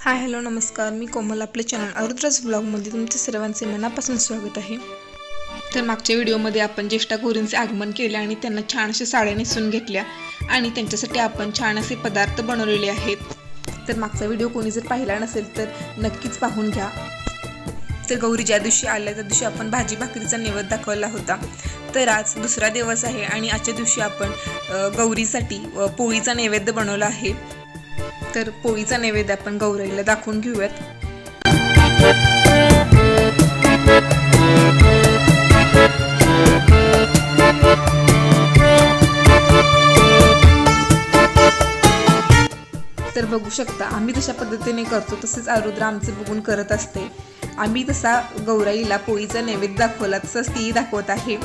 Hi hello नमस्कार. मी कोमल आपले channel आरुद्राज ब्लॉगमध्ये तुमचे सर्वांचे मनापासून स्वागत आहे. तर मागच्या व्हिडिओमध्ये आपण ज्येष्ठा गौरींचे आगमन केले आणि त्यांना छान अशा साड्या नेसून घेतल्या आणि त्यांच्यासाठी आपण छान असे पदार्थ बनवलेले आहेत. तर मागचा व्हिडिओ कोणी जर पाहिला नसेल तर नक्कीच पाहून घ्या. तर गौरी ज्या दिवशी आल्या त्या दिवशी आपण भाजी भाकरीचा नैवेद्य दाखवला होता. तर आज दुसरा दिवस आहे आणि आजच्या दिवशी आपण गौरीसाठी पोळीचा नैवेद्य बनवला आहे. तर पोळीचा नैवेद्य आपण गौराईला दाखवून घेऊयात. तर बघू शकता आम्ही तशा पद्धतीने करतो तसेच आरुद्र आमचे बघून करत असते. आम्ही तसा गौराईला पोळीचा नैवेद्य दाखवला तसंच तीही दाखवत आहे.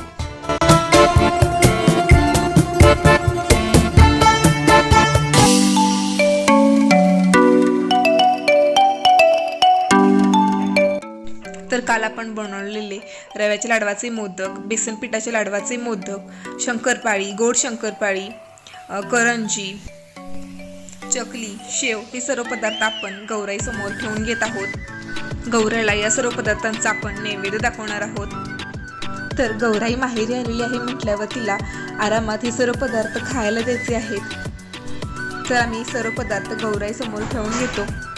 तर काल आपण बनवलेले रव्याच्या लाडवाचे मोदक बेसन लाडवाचे मोदक शंकरपाळी गोड शंकरपाळी करंजी चकली शेव हे सर्व पदार्थ आपण गौराईसमोर ठेवून घेत आहोत. गौराईला या सर्व पदार्थांचा आपण नैवेद्य दाखवणार आहोत. तर गौराई माहेरी आलेली आहे म्हटल्यावर तिला आरामात हे सर्व पदार्थ खायला द्यायचे आहेत. तर आम्ही सर्व पदार्थ गौराईसमोर ठेवून घेतो.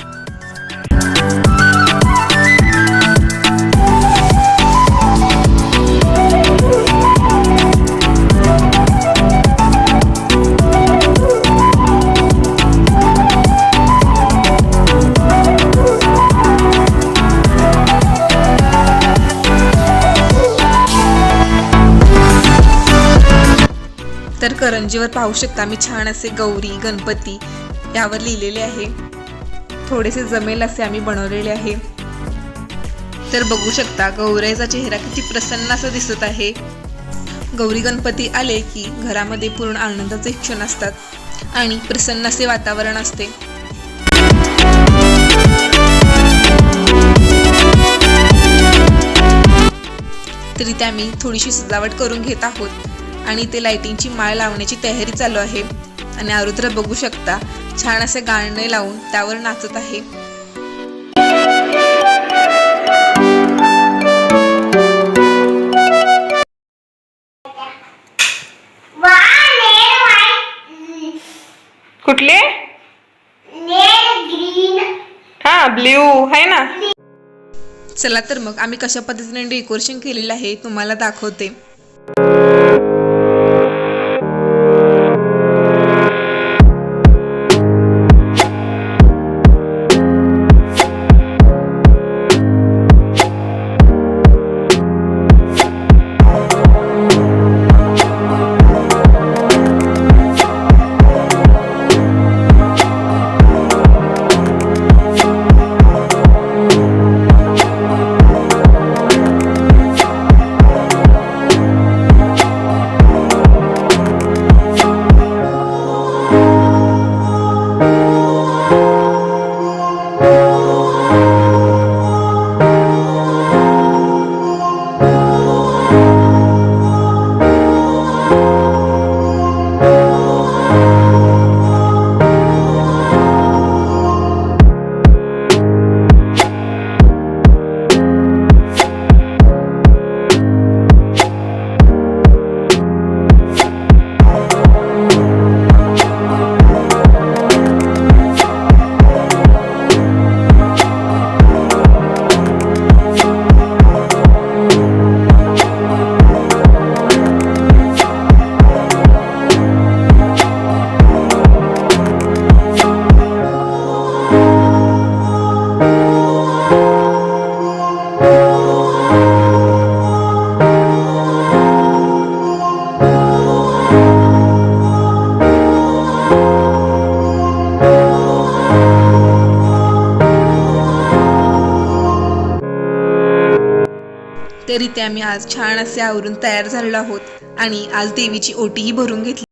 करंजीवर पाहू शकता मी छान असे गौरी गणपती यावर लिहिलेले आहे. थोडेसे जमेल असे आम्ही बनवलेले आहे. तर बघू शकता गौराईचा चेहरा किती प्रसन्न असं दिसत आहे. गौरी गणपती आले की घरामध्ये पूर्ण आनंदाचे क्षण असतात आणि प्रसन्न असे वातावरण असते. तरी त्या मी थोडीशी सजावट करून घेत आहोत. आणि ते लाइटिंगची माळ लावण्याची तयारी चालू आहे. आणि आरुद्र बघू शकता छान असे गाणे लावून त्यावर नाचत आहे. कुठले? हा ब्ल्यू आहे ना? चला तर मग आम्ही कशा पद्धतीने डेकोरेशन केलेलं आहे तुम्हाला दाखवते. तरी ते आम्ही आज छान असे आवरून तयार झालेलो आहोत. आणि आज देवीची ओटीही भरून घेतली.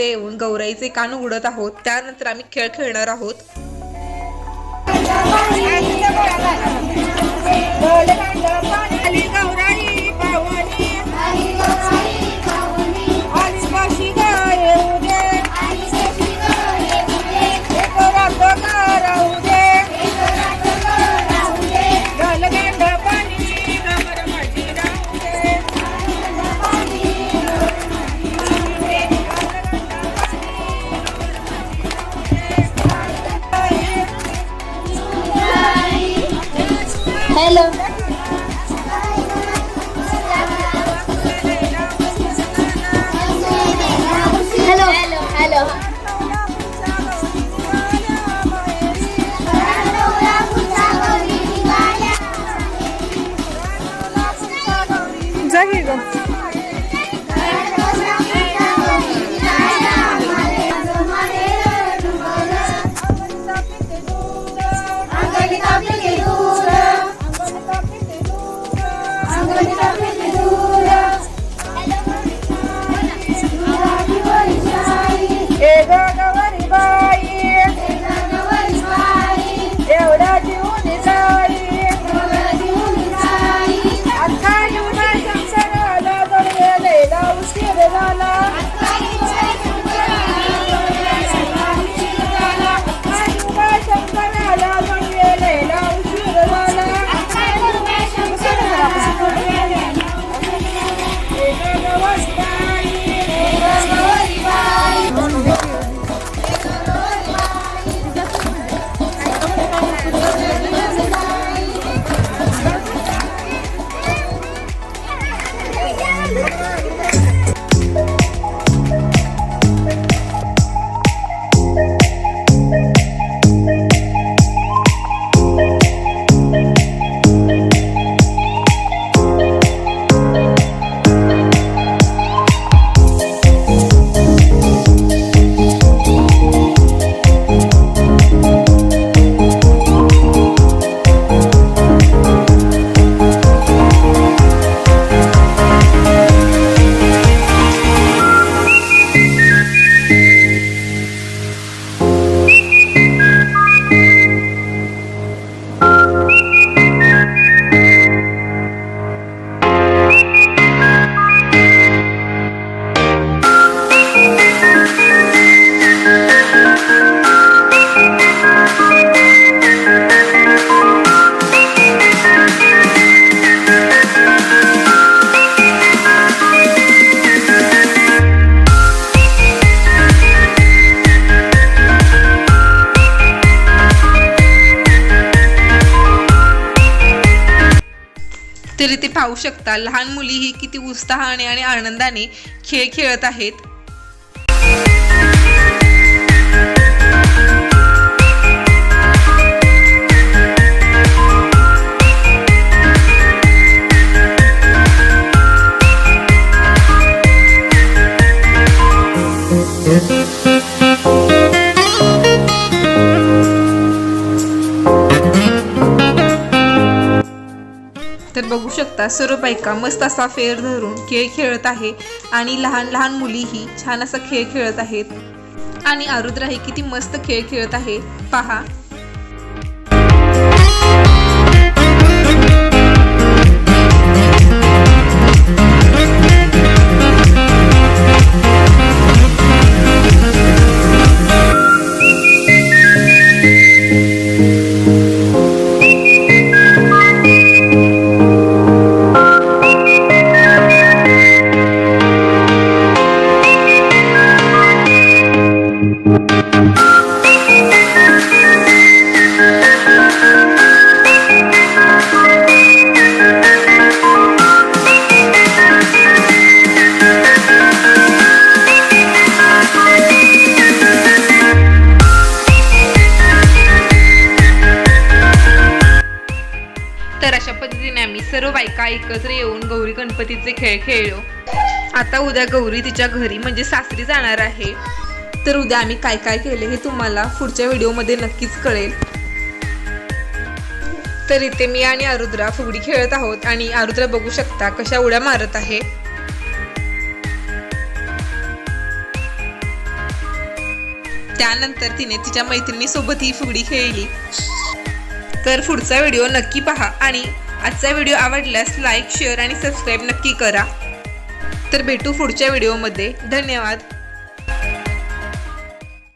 ते येऊन गौराईचे कान उघडत आहोत. त्यानंतर आम्ही खेळ खेळणार आहोत. खाऊ पाहू शकता. लहान मुलीही किती उत्साहाने आणि आनंदाने खेळ खेळत आहेत. तर बघू शकता सर्व बायका मस्त असा फेर धरून खेळ खेळत आहे आणि लहान लहान मुलीही छान असा खेळ खेळत आहेत. आणि आरुद्राही किती मस्त खेळ खेळत आहे. पहा. बायका एकत्र येऊन गौरी गणपतीचे खेळ खेळलो. आता उद्या गौरी तिच्या घरी म्हणजे सासरी जाणार आहे. तर उद्या आम्ही काय काय केले हे तुम्हाला पुढच्या व्हिडिओमध्ये नक्कीच कळेल. तर इथे मी आणि आरुद्रा फुगडी खेळत आहोत आणि आरुद्रा बघू शकता कशा उड्या मारत आहे. त्यानंतर तिने तिच्या मैत्रिणीसोबत ही फुगडी खेळली. तर पुढचा व्हिडिओ नक्की पहा आणि आजचा व्हिडिओ आवडल्यास लाईक शेअर आणि सबस्क्राईब नक्की करा. तर भेटू पुढच्या व्हिडिओमध्ये. धन्यवाद.